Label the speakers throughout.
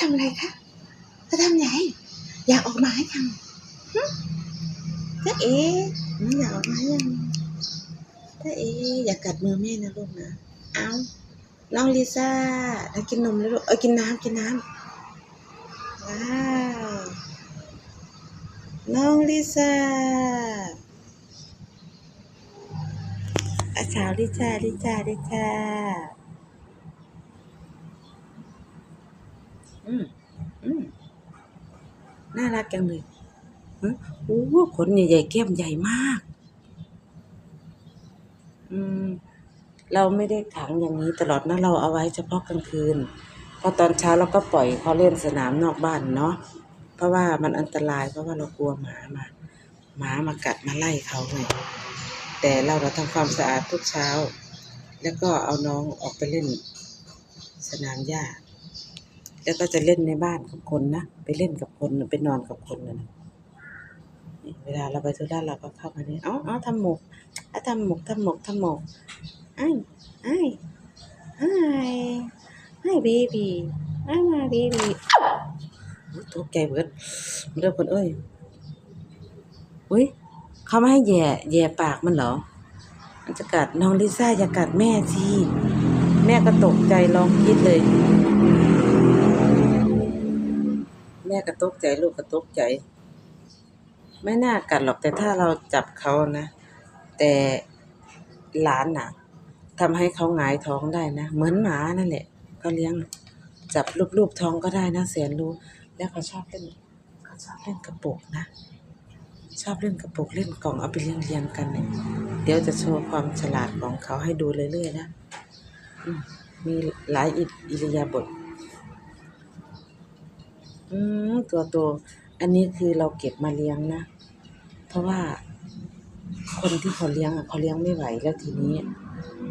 Speaker 1: ทำอะไรคะจะทำไงอยากออกมาให้ยังหึจ๊ะเอ๋หนูอยากออกมายังจ๊ะเอ๋อยากกัดมือแม่นะลูกนะ เอาน้องลิซ่าได้กินนมแล้วลูก เออกินน้ำกินน้ำว้าวน้องลิซ่าอาสาวลิซ่าลิซ่าลิซ่า อืมอืมน่ารักจังเลยโอ้ขนใหญ่ๆแก้มใหญ่มาก อืม เราไม่ได้ขังอย่างนี้ตลอดนะเราเอาไว้เฉพาะกลางคืน พอตอนเช้าเราก็ปล่อยเขาเล่นสนามนอกบ้านเนาะ เพราะว่ามันอันตรายเพราะว่าเรากลัวหมามา หมามากัดมาไล่เขาไงแต่เราเราทำความสะอาดทุกเช้า แล้วก็เอาน้องออกไปเล่นสนามหญ้า แล้วก็จะเล่นในบ้านกับคนนะ ไปเล่นกับคนไปนอนกับคนนะนี่เวลาเราไปธุระเราก็เข้ามาเนี่ยเอาเอทำหมกเอาทำหมกทำหมกทำหมกไอ้ไอ้ไอ้ไอ้เบบีไอ้มาเบบีตกใจเบิดเรื่องคนเอ้ยอุ้ยเขาไม่ให้แย่แย่ปากมันเหรอมันจะกัดน้องลิซ่าอย่ากัดแม่สิแม่ก็ตกใจลองคิดเลย แม่ก็ตกใจลูกก็ตกใจ ไม่น่ากัดหรอกแต่ถ้าเราจับเขานะ แต่หลานน่ะทำให้เขาหงายท้องได้นะ เหมือนหมานั่นแหละ ก็เลี้ยงจับรูปๆท้องก็ได้นะแสนรู้ แล้วเขาชอบเล่นเขาชอบเล่นกระปุกนะ ชอบเล่นกระปุกเล่นกล่องเอาไปเรียงเรียงกันเนี่ยเดี๋ยวจะโชว์ความฉลาดของเขาให้ดูเรื่อยๆนะมีหลายอิอิริยาบถ อืมตัวโตอันนี้คือเราเก็บมาเลี้ยงนะ เพราะว่า คนที่เขาเลี้ยงอะเขาเลี้ยงไม่ไหวแล้วทีนี้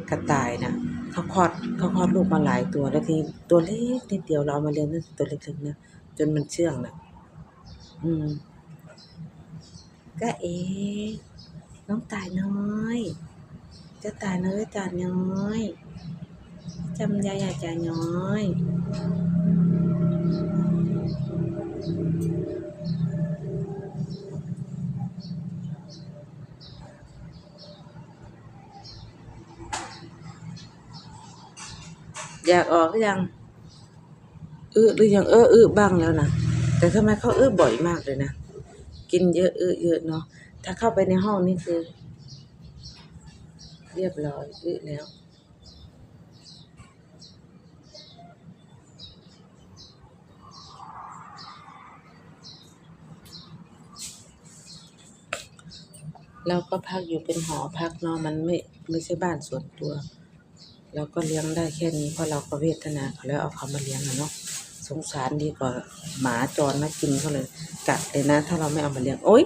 Speaker 1: กระต่ายนะเขาคลอดเขาคลอดลูกมาหลายตัว แล้วทีตัวเล็กนิดเดียวเราเอามาเลี้ยงนั่นตัวเล็กๆนะจนมันเชื่องนะอืมก็เอ๋น้องตายน้อยจะตายน้อยตายน้อยจำยายาจ่าน้อย อยากออกหรือยังอื้อหรือยังเอออื้อบ้างแล้วนะแต่ทำไมเขาอื้อบ่อยมากเลยนะกินเยอะอื้อเยอะเนาะถ้าเข้าไปในห้องนี่คือ เรียบร้อยอื้อแล้ว เราก็พักอยู่เป็นหอพักเนาะมันไม่ไม่ใช่บ้านส่วนตัวเราก็เลี้ยงได้แค่นี้เพราะเราก็เวทนาเขาแล้วเอาเขามาเลี้ยงอะเนาะสงสารดีกว่าหมาจรนะกินเขาเลยกัดเลยนะ ถ้าเราไม่เอามาเลี้ยงโอ๊ย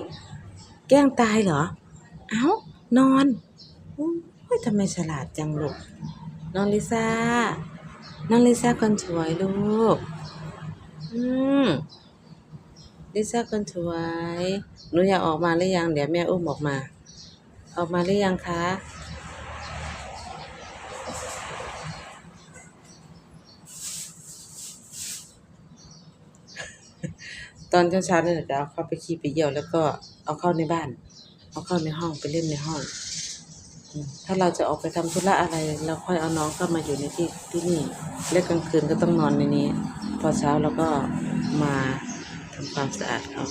Speaker 1: แกล้งตายเหรอ เอ้านอนโอ้ยทำไมฉลาดจังลูกน้องลิซ่าน้องลิซ่าคนสวยลูก อืม ลิซ่าคนสวยหนูอยากออกมาหรือยัง เดี๋ยวแม่อุ้มออกมา ออกมาหรือยังคะ ตอนเช้าๆเนี่ยจะเอาเข้าไปขี้ไปเยี่ยวแล้วก็เอาเข้าในบ้าน เอาเข้าในห้องไปเล่นในห้อง ถ้าเราจะออกไปทำธุระอะไร เราค่อยเอาน้องเข้ามาอยู่ในที่ที่นี่ และกลางคืนก็ต้องนอนในนี้ พอเช้าเราก็มา ทำความสะอาดเขา